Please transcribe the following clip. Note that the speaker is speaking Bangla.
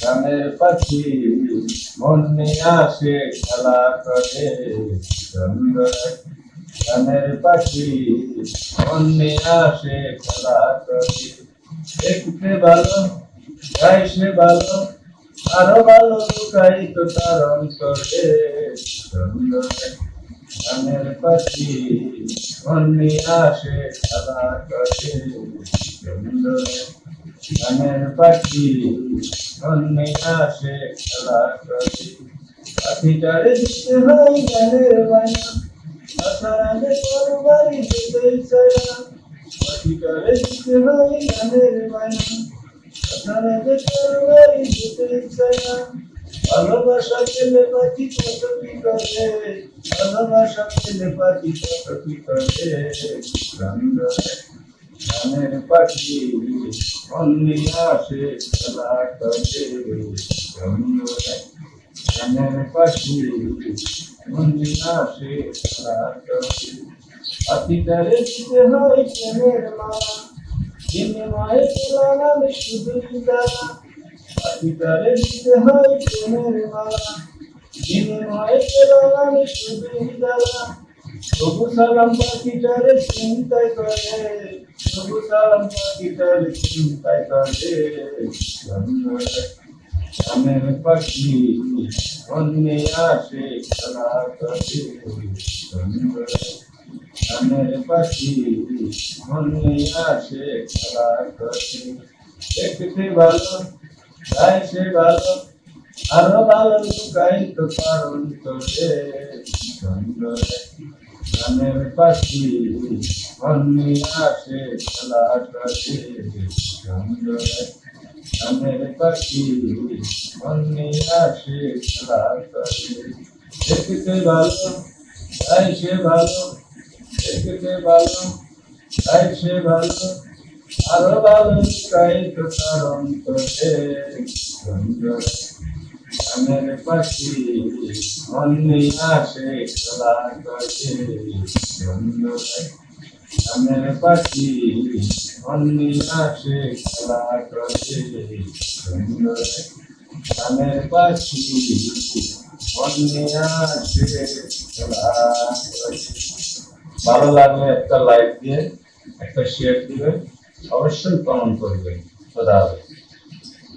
গানের পাখি মন নিয়ে আসে খেলা করে গানের পাখি মন নিয়ে আসে খেলা করে দেখতে ভালো গাইছে ভালো আরও ভালো লুকাই তো তার অন্তরে গানের পাখি মন নিয়ে আসে খেলা করে গানের পাখি মন নিয়ে আসে খেলা করে পাখিটারে দিতে হয় গানের বায়না আসারালে তোর বাড়ি যেতে চায় না পাখিটারে দিতে হয় গানের বায়না আসারালে তোর বাড়ি যেতে ভালোবাসা পেলে পাখি কত কি করে ভালোবাসা পেলে পাখি কত কি করে গানের পাখি নিয়ে আসে খেলা করে গানের পাখি নিয়ে আসে খেলা করে দিতে হয় প্রেমের মালা দিনে মায়ে পেলাম আমি শুধু পাখিটারে দিতে হয় প্রেমের মালা দিনে মায়ে পেলাম শুধু দানা তবু সালাম পাখিটারে চিন্তায় করে। গানের পাখি অন্যে আসে খেলা করে গানের পাখি অন্যে আসে খেলা করে দেখতে ভালো গাইছে ভালো আরও ভালো লুকাই তো তোরে গানের পাখি অন্যে আসে খেলা সুন্দর গানের পাখি অন্যে আসে খেলা করে দেখতে ভালো গাইছে ভালো দেখতে ভালো গাইছে ভালো আরও ভালো লুকাই তো তোরে সুন্দর পাখি খেলা পাখি ভালো লাগলে একটা লাইক দিয়ে, একটা শেয়ার দিবেন, অবশ্যই কমেন্ট করবেন। খোদা হাফেজ।